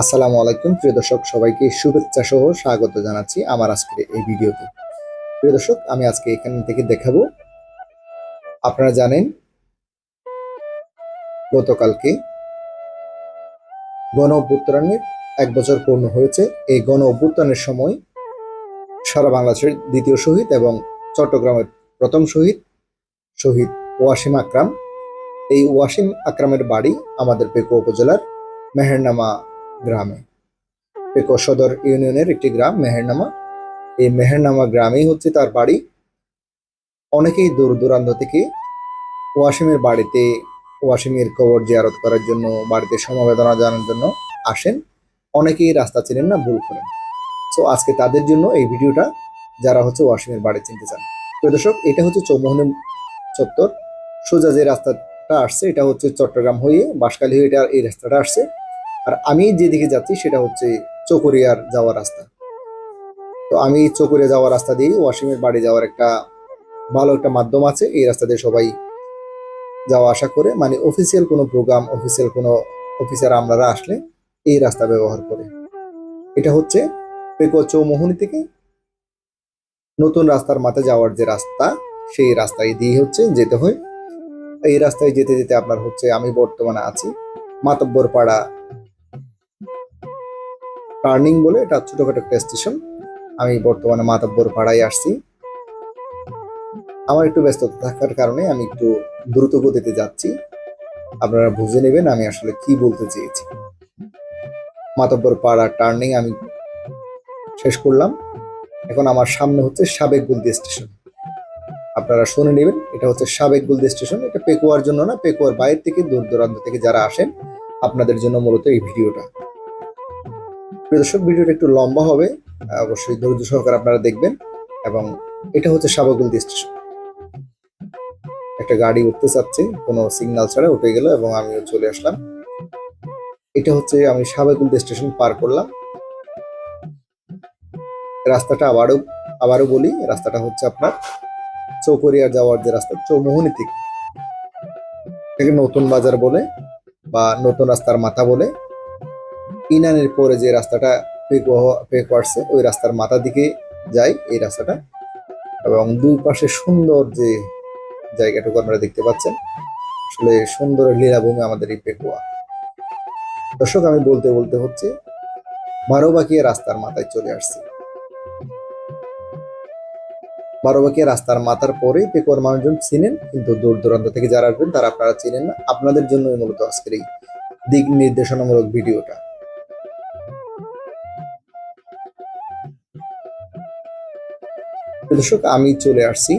আসসালামু আলাইকুম। প্রিয় দর্শক, সবাইকে শুভেচ্ছা সহ স্বাগত জানাচ্ছি আমার আজকের এই ভিডিওতে। প্রিয় দর্শক, আমি আজকে এখান থেকে দেখাবো। আপনারা জানেন, গতকালকে গণ অভ্যুত্থানের এক বছর পূর্ণ হয়েছে। এই গণ অভ্যুত্থানের সময় সারা বাংলাদেশের দ্বিতীয় শহীদ এবং চট্টগ্রামের প্রথম শহীদ শহীদ ওয়াসিম আকরাম। এই ওয়াসিম আকরামের বাড়ি আমাদের পেকো উপজেলার মেহেরনামা গ্রামে। পেকো সদর ইউনিয়নের একটি গ্রাম, মেহেরনামা। এই মেহেরনামা গ্রামেই হচ্ছে তার বাড়ি। অনেকেই দূর দূরান্ত থেকে ওয়াসিমের বাড়িতে ওয়াসিমের কবর জিয়ারত করার জন্য, বাড়িতে সমবেদনা জানানোর জন্য আসেন। অনেকেই রাস্তা চেনেন না, ভুল করেন। সো আজকে তাদের জন্য এই ভিডিওটা যারা হচ্ছে ওয়াসিমের বাড়ি চিনতে চান। প্রিয় দর্শক, এটা হচ্ছে চৌমোহনী চত্বর। সোজা যে রাস্তাটা আসছে, এটা হচ্ছে চট্টগ্রাম হয়ে বাঁশখালী হয়ে এটা এই রাস্তাটা আসছে। আর আমি যেদিকে যাচ্ছি সেটা হচ্ছে চকরিয়ার যাওয়ার রাস্তা। তো আমি চকরিয়া যাওয়ার রাস্তা দিয়ে ওয়াসিমের বাড়ি যাওয়ার একটা ভালো একটা মাধ্যম আছে। এই রাস্তা দিয়ে সবাই যাওয়া আসা করে। মানে অফিসিয়াল কোনো প্রোগ্রাম অফিসিয়াল কোনো অফিসার আমরারা আসলে এই রাস্তা ব্যবহার করে। এটা হচ্ছে পেকো চৌমোহনী থেকে নতুন রাস্তার মাথায় যাওয়ার যে রাস্তা, সেই রাস্তায় দিয়ে হচ্ছে যেতে হয়। এই রাস্তায় যেতে যেতে আপনার হচ্ছে আমি বর্তমানে আছি মাতব্বর পাড়া টার্নিং বলে এটা ছোটখাটো একটা স্টেশন আমি বর্তমানে মাতব্বর পাড়ায় আসছি। আমার একটু ব্যস্ততা থাকার কারণে আমি একটু দ্রুত গতিতে যাচ্ছি। আপনারা বুঝে নেবেন আমি আসলে কি বলতে চেয়েছি। মাতব্বর পাড়া টার্নিং আমি শেষ করলাম। এখন আমার সামনে হচ্ছে সাবেক গুলদি স্টেশন আপনারা শুনে নেবেন, এটা হচ্ছে সাবেক গুলদি স্টেশন এটা পেকুয়ার জন্য না, পেকুয়ার বাইরে থেকে দূর দূরান্ত থেকে যারা আসেন, আপনাদের জন্য মূলত এই ভিডিওটা। প্রিয় দর্শক, ভিডিওটা একটু লম্বা হবে। অবশ্যই ধৈর্য সহকারে আপনারা দেখবেন এবং এটা হচ্ছে সাবাগুলদি স্টেশন। একটা গাড়ি উঠতে চাচ্ছে, কোনো সিগন্যাল ছাড়া উঠে গেল এবং আমিও চলে আসলাম। এটা হচ্ছে আমি সাবাগুলদি স্টেশন পার করলাম। রাস্তাটা আবারও আবারও বলি, রাস্তাটা হচ্ছে আপনার চৌকরিয়া যাওয়ার যে রাস্তা, চৌমোহনী থেকে। নতুন বাজার বলে বা নতুন রাস্তার মাথা বলে। ইনানের পরে যে রাস্তাটা পে করছে ওই রাস্তার মাথা দিকে যাই এই রাস্তাটা। এবং দুই পাশে সুন্দর যে জায়গাটুকু আপনারা দেখতে পাচ্ছেন, আসলে সুন্দর লীলাভূমি আমাদের এই পেকুয়া দর্শক, আমি বলতে বলতে হচ্ছে, বারোবাকিয়া রাস্তার মাথায় চলে আসছি। বারোবাকিয়া রাস্তার মাথার পরে পেকুয়ার মানুষজন চিনেন, কিন্তু দূর দূরান্ত থেকে যারা আসবেন, তারা আপনারা চিনেন না। আপনাদের জন্যই মূলত আজকের এই দিক নির্দেশনামূলক ভিডিওটা। দর্শক, আমি চলে আসছি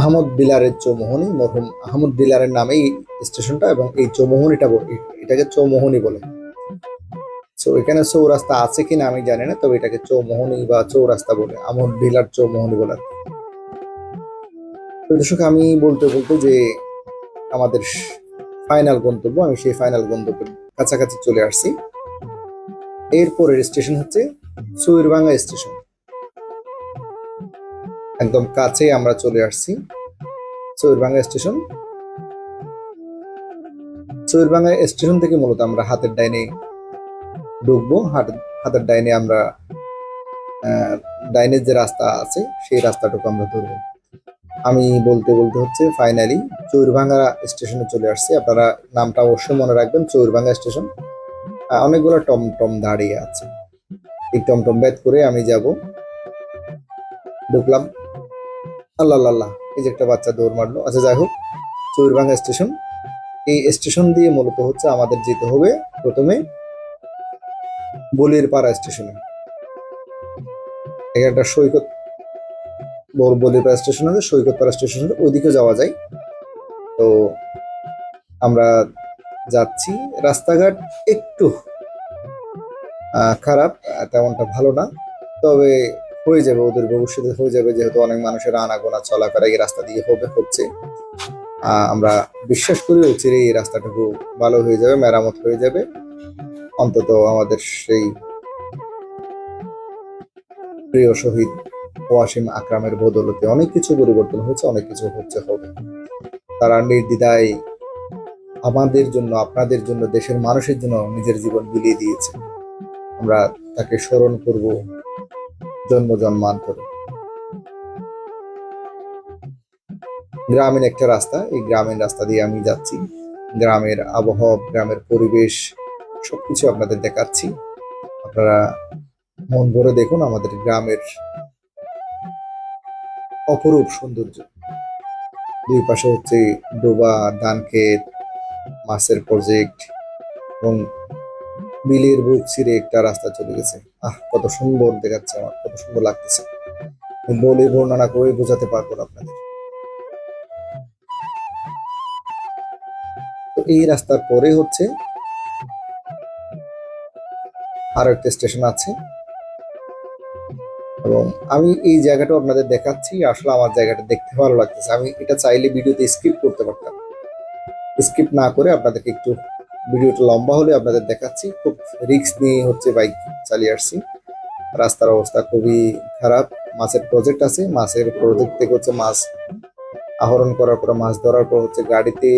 আহমদ দিলারের চৌমোহনী, মরহুম আহমদ দিলারের নামেই স্টেশনটা এবং এই চৌমোহনীটা এটাকে চৌমোহনী বলে। তো এখানে চৌরাস্তা আছে কিনা আমি জানি না, তবে এটাকে চৌমোহনী বা চৌরাস্তা বলে, আহমদ দিলার চৌমোহনী বলে। দর্শক, আমি বলতে বলতে যে আমাদের ফাইনাল গন্তব্য, আমি সেই ফাইনাল গন্তব্যের কাছাকাছি চলে আসছি। এরপরের স্টেশন হচ্ছে সুইরভাঙ্গা স্টেশন। একদম কাছে আমরা চলে আসছি। চৌরবাঙ্গা স্টেশন। চৌরবাঙ্গা স্টেশন থেকে মূলত আমরা হাতের ডাইনে ঢুকবো। হাত- হাতের ডাইনে আমরা ডাইনের যে রাস্তা আছে, সেই রাস্তাটুকু আমরা ধরবো। আমি বলতে বলতে হচ্ছে ফাইনালি চৌরভাঙ্গা স্টেশনে চলে আসছি। আপনারা নামটা অবশ্যই মনে রাখবেন চৌরভাঙ্গা স্টেশন। অনেকগুলো টমটম দাঁড়িয়ে আছে। এই টমটম ব্যাত করে আমি যাব। ঢুকলাম। আল্লাহ আল্লাহ এই যে একটা বাচ্চা দৌড় মারলো। আচ্ছা যাই হোক। চৌরভাঙ্গা স্টেশন। এই স্টেশন দিয়ে মূলত হচ্ছে আমাদের যেতে হবে প্রথমে বলির পাড়া স্টেশনে। একটা সৈকত, বড় বলির পাড়া স্টেশন আছে, সৈকত পাড়া স্টেশন ওইদিকে যাওয়া যায়। তো আমরা যাচ্ছি। রাস্তাঘাট একটু খারাপ, তেমনটা ভালো না। তবে হয়ে যাবে, ওদের ভবিষ্যতে হয়ে যাবে, যেহেতু অনেক মানুষের আনাগোনা চলা চলাফেরা এই রাস্তা দিয়ে হবে, হচ্ছে। আমরা বিশ্বাস করি অচিরে এই রাস্তাটুকু ভালো হয়ে যাবে, মেরামত হয়ে যাবে। অন্তত আমাদের সেই প্রিয় শহীদ ওয়াসিম আকরামের বদলতে অনেক কিছু পরিবর্তন হয়েছে, অনেক কিছু হচ্ছে, হবে। তারা নির্দ্বিধায় আমাদের জন্য, আপনাদের জন্য, দেশের মানুষের জন্য নিজের জীবন বিলিয়ে দিয়েছে। আমরা তাকে স্মরণ করব। জন্ম জন্মান্তরে গ্রামীণ একটা রাস্তা, এই গ্রামীণ রাস্তা দিয়ে আমি যাচ্ছি। গ্রামের আবহাওয়া, গ্রামের পরিবেশ, সবকিছু আপনাদের দেখাচ্ছি। আপনারা মন ভরে দেখুন আমাদের গ্রামের অপরূপ সৌন্দর্য। দুই পাশে হচ্ছে ডোবা ধান ক্ষেত মাছের প্রজেক্ট এবং বিলের বুক ছিঁড়ে একটা রাস্তা চলে গেছে। আহ, কত সুন্দর দেখাচ্ছে আমার, কত সুন্দর লাগতেছে। বলে বর্ণনা করে বোঝাতে পারব না আপনাদের। তো এই রাস্তার পরে হচ্ছে আরও একটা স্টেশন আছে। এবং আমি এই জায়গাটা আপনাদের দেখাচ্ছি, আসলে আমার জায়গাটা দেখতে ভালো লাগতেছে। আমি এটা চাইলে ভিডিওতে স্কিপ করতে পারতাম। স্কিপ না করে আপনাদেরকে একটু ভিডিওটা লম্বা হলে আপনাদের দেখাচ্ছি। খুব রিস্ক নিয়ে হচ্ছে বাইক চালিয়ে আসছি। রাস্তার অবস্থা খুবই খারাপ। মাছের প্রজেক্ট আছে। মাছের প্রজেক্ট থেকে হচ্ছে মাছ আহরণ করার পর, মাছ ধরার পর হচ্ছে গাড়িতে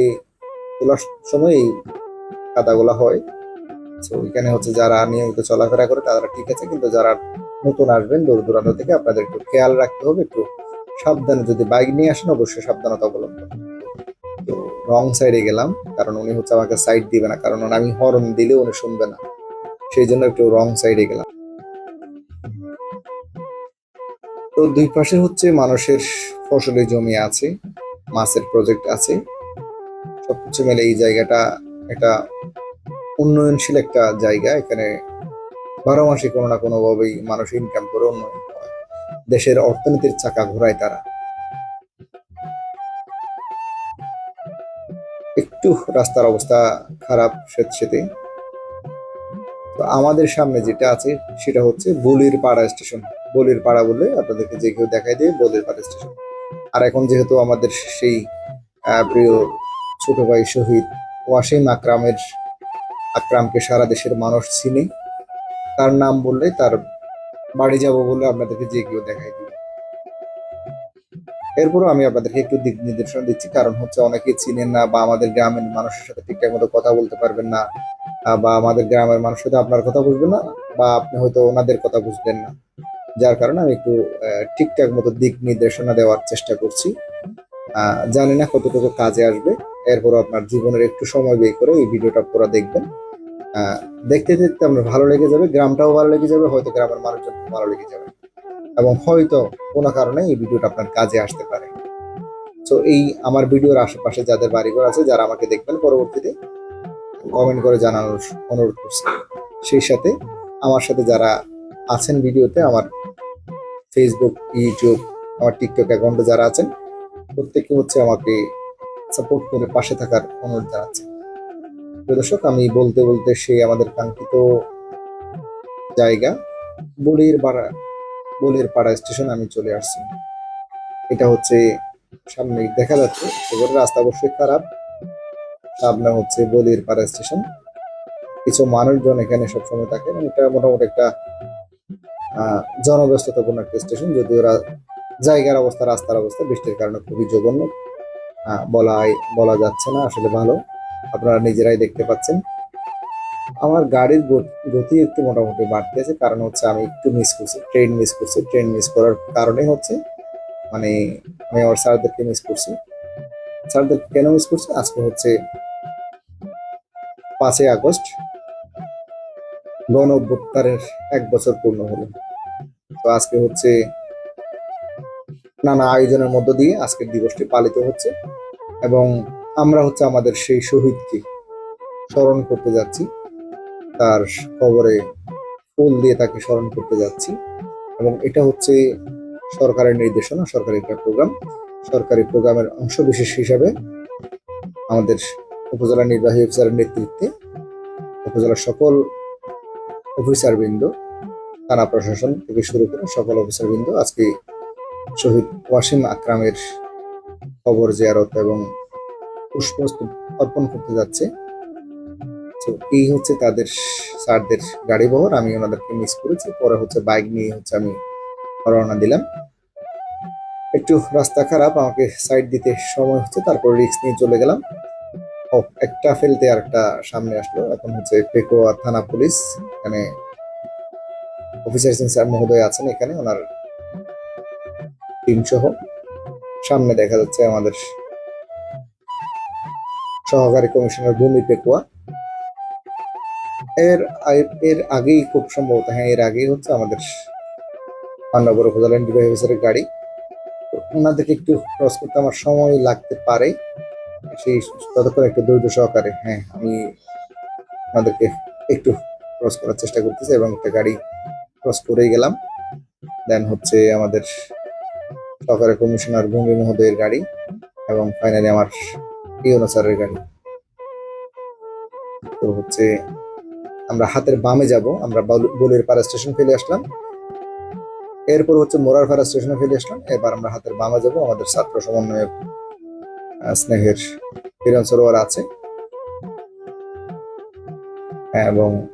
তোলার সময় এই কাদাগুলা হয়। তো এখানে হচ্ছে যারা নিয়মিত চলাফেরা করে, তারা ঠিক আছে। কিন্তু যারা নতুন আসবেন, দূর দূরান্ত থেকে আপনাদের একটু খেয়াল রাখতে হবে। একটু সাবধানে যদি বাইক নিয়ে আসেন, অবশ্যই সাবধানতা অবলম্বন। তো রং সাইডে গেলাম, কারণ উনি হচ্ছে আমাকে সাইড দিবে না, কারণ আমি হর্ন দিলে উনি শুনবে না। সেই জন্য একটু রং সাইডে গেলাম। তো দুই পাশে হচ্ছে মানুষের ফসলের জমি আছে, মাছের প্রজেক্ট আছে। সবকিছু মিলে এই জায়গাটা একটা উন্নয়নশীল একটা জায়গা, এখানে বারো মাসে কোনো না কোনোভাবেই মানুষ ইনকাম করে উন্নয়ন হয় দেশের অর্থনীতির চাকা ঘোরায় তারা। একটু রাস্তার অবস্থা খারাপ সেতে তো আমাদের সামনে যেটা আছে সেটা হচ্ছে বলির পাড়া স্টেশন। বলির পাড়া বলে আপনাদেরকে যে কেউ দেখাই দিয়ে বলির পাড়া স্টেশন। আর এখন যেহেতু আমাদের সেই প্রিয় ছোট ভাই শহীদ ওয়াসিম আকরামের, আকরামকে সারা দেশের মানুষ চিনে, তার নাম বললে তার বাড়ি যাব বলে আপনাদেরকে যে কেউ দেখাই দিবে। এরপরও আমি আপনাদেরকে একটু দিক নির্দেশনা দিচ্ছি, কারণ হচ্ছে অনেকে চিনেন না বা আমাদের গ্রামের মানুষের সাথে ঠিকঠাক মতো কথা বলতে পারবেন না বা আমাদের গ্রামের মানুষের সাথে আপনার কথা বুঝবেন না, বা আপনি হয়তো ওনাদের কথা বুঝবেন না। যার কারণে আমি একটু ঠিকঠাক মতো দিক নির্দেশনা দেওয়ার চেষ্টা করছি। জানি না কতটুকু কাজে আসবে এরপর আপনার জীবনের একটু সময় বের করে এই ভিডিওটা পুরো দেখবেন। দেখতে দেখতে আপনার ভালো লেগে যাবে, গ্রামটাও ভালো লেগে যাবে, হয়তো গ্রামের মানুষজন ভালো লেগে যাবে। এবং হয়তো কোনো কারণে এই ভিডিওটা আপনার কাজে আসতে পারে। তো এই আমার ভিডিওর আশেপাশে যাদের বাড়িঘর আছে, যারা আমাকে দেখবেন পরবর্তীতে কমেন্ট করে জানানোর অনুরোধ করছি। সেই সাথে আমার সাথে যারা আছেন ভিডিওতে, আমার ফেসবুক ইউটিউব আমার টিকটক অ্যাকাউন্টে যারা আছেন, প্রত্যেকে হচ্ছে আমাকে সাপোর্ট করে পাশে থাকার অনুরোধ জানাচ্ছে। দর্শক, আমি বলতে বলতে সেই আমাদের কাঙ্ক্ষিত জায়গা বলির পাড়া বলির পাড়া স্টেশন আমি চলে আসছি। এটা হচ্ছে সামনে দেখা যাচ্ছে, এবার রাস্তা অবশ্যই খারাপ। সামনে হচ্ছে বলির পাড়া স্টেশন। কিছু মানুষজন এখানে সবসময় থাকে এবং এটা মোটামুটি একটা জনব্যস্ততাপূর্ণ একটা স্টেশন, যদিও জায়গার অবস্থা, রাস্তার অবস্থা বৃষ্টির কারণে খুবই জঘন্য। বলাই, বলা যাচ্ছে না, আসলে ভালো। আপনারা নিজেরাই দেখতে পাচ্ছেন। আমার গাড়ির গতি একটু মোটামুটি বাড়তে আছে কারণ হচ্ছে আমি একটু মিস করছি ট্রেন মিস করছি ট্রেন মিস করার কারণে হচ্ছে মানে আমি আমার স্যারদেরকে মিস করছি। স্যারদের কেন মিস করছি? আজকে হচ্ছে পাঁচই আগস্ট, গণ অভ্যুত্থানের এক বছর পূর্ণ হলো। তো আজকে হচ্ছে নানা আয়োজনের মধ্য দিয়ে আজকের দিবসটি পালিত হচ্ছে এবং আমরা হচ্ছে আমাদের সেই শহীদকে স্মরণ করতে যাচ্ছি। তার কবরে ফুল দিয়ে তাকে স্মরণ করতে যাচ্ছি। এবং এটা হচ্ছে সরকারের নির্দেশনা সরকারি একটা প্রোগ্রাম। সরকারি প্রোগ্রামের অংশ বিশেষ হিসাবে আমাদের উপজেলা নির্বাহী অফিসারের নেতৃত্বে উপজেলার সকল অফিসারবৃন্দ, থানা প্রশাসন থেকে শুরু করে সকল অফিসারবৃন্দ আজকে শহীদ ওয়াসিম আকরামের খবর জিয়ারত এবং পুষ্পস্তূপ অর্পণ করতে যাচ্ছে। তো এই হচ্ছে তাদের স্যারদের গাড়ি বহর। আমি ওনাদেরকে মিস করেছি। পরে হচ্ছে বাইক নিয়ে হচ্ছে আমি রওনা দিলাম। একটু রাস্তা খারাপ, আমাকে সাইড দিতে সময় হচ্ছে, তারপর রিক্স নিয়ে চলে গেলাম। ও, একটা ফেলতে আর একটা সামনে আসলো। এখন হচ্ছে পেকুয়া থানা পুলিশ, এখানে অফিসার স্যার মহোদয় আছেন এখানে, ওনার টিম সহ। সামনে দেখা যাচ্ছে আমাদের সহকারী কমিশনার ভূমি পেকুয়া। এর এর আগেই খুব সম্ভবত হ্যাঁ এর আগেই হচ্ছে আমাদের পান্নাগর উপজেলা নির্বাহী অফিসারের গাড়ি। ওনাদেরকে একটু ক্রস করতে আমার সময় লাগতে পারে। সেই ততক্ষণ একটু ধৈর্য সহকারে হ্যাঁ আমি ওনাদেরকে একটু ক্রস করার চেষ্টা করতেছি এবং একটা গাড়ি ক্রস করেই গেলাম। দেন হচ্ছে আমাদের সহকারী কমিশনার ভূমি মহোদয়ের গাড়ি এবং ফাইনালি আমার ইউনো স্যারের গাড়ি। তো হচ্ছে আমরা হাতের বামে যাব, আমরা বালু- বলির পাড়া স্টেশন ফেলে আসলাম। এরপর হচ্ছে মোরার পাড়া স্টেশনে ফেলে আসলাম। এবার আমরা হাতের বামে যাব, আমাদের ছাত্র সমন্বয়ক স্নেহের কিরণ সরোয়ার আছে। এবং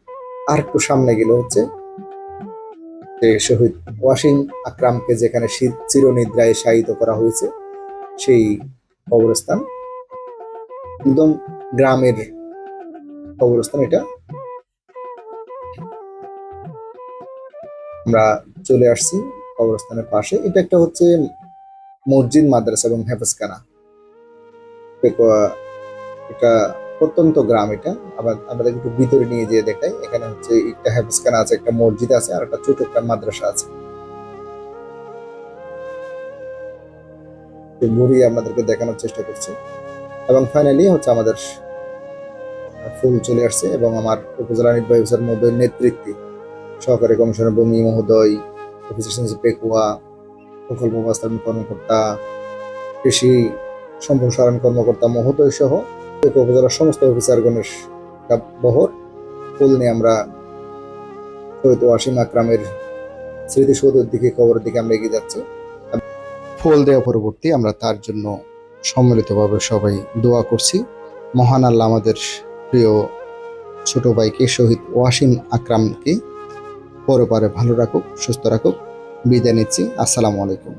আর একটু সামনে গেলে হচ্ছে যে শহীদ ওয়াসিম আকরামকে যেখানে চিরনিদ্রায় শায়িত করা হয়েছে, সেই কবরস্থান। একদম গ্রামের কবরস্থান এটা। আমরা চলে আসছি কবরস্থানের পাশে। এটা একটা হচ্ছে মসজিদ, মাদ্রাসা এবং হেফেজখানা। এটা প্রত্যন্ত গ্রাম এটা। আবার আমাদের একটু ভিতরে নিয়ে যেয়ে দেখাই। এখানে হচ্ছে একটা হেফেজখানা আছে, একটা মসজিদ আছে, আর একটা ছোট একটা মাদ্রাসা আছে। ঘুরিয়ে আপনাদেরকে দেখানোর চেষ্টা করছি। এবং ফাইনালি হচ্ছে আমাদের ফুল চলে আসছে এবং আমার উপজেলা নির্বাহী মহোদয়ের নেতৃত্বে সহকারী কমিশনার বমি মহোদয়, অফিসার পেকুয়া, প্রকল্প বাস্তবায়ন কর্মকর্তা, কৃষি সম্প্রসারণ কর্মকর্তা মহোদয় সহ উপজেলার সমস্ত অফিসারগণের বহর ফুল নিয়ে আমরা শহীদ ওয়াসিম আকরামের স্মৃতিসৌধের দিকে, কবরের দিকে আমরা এগিয়ে যাচ্ছি। ফুল দেওয়া পরবর্তী আমরা তার জন্য সম্মিলিতভাবে সবাই দোয়া করছি। মহান আল্লাহ আমাদের প্রিয় ছোট ভাইকে, শহীদ ওয়াসিম আকরামকে পরে পরে ভালো রাখুক সুস্থ রাখুক। বিদায় নিচ্ছি। আসসালামু আলাইকুম।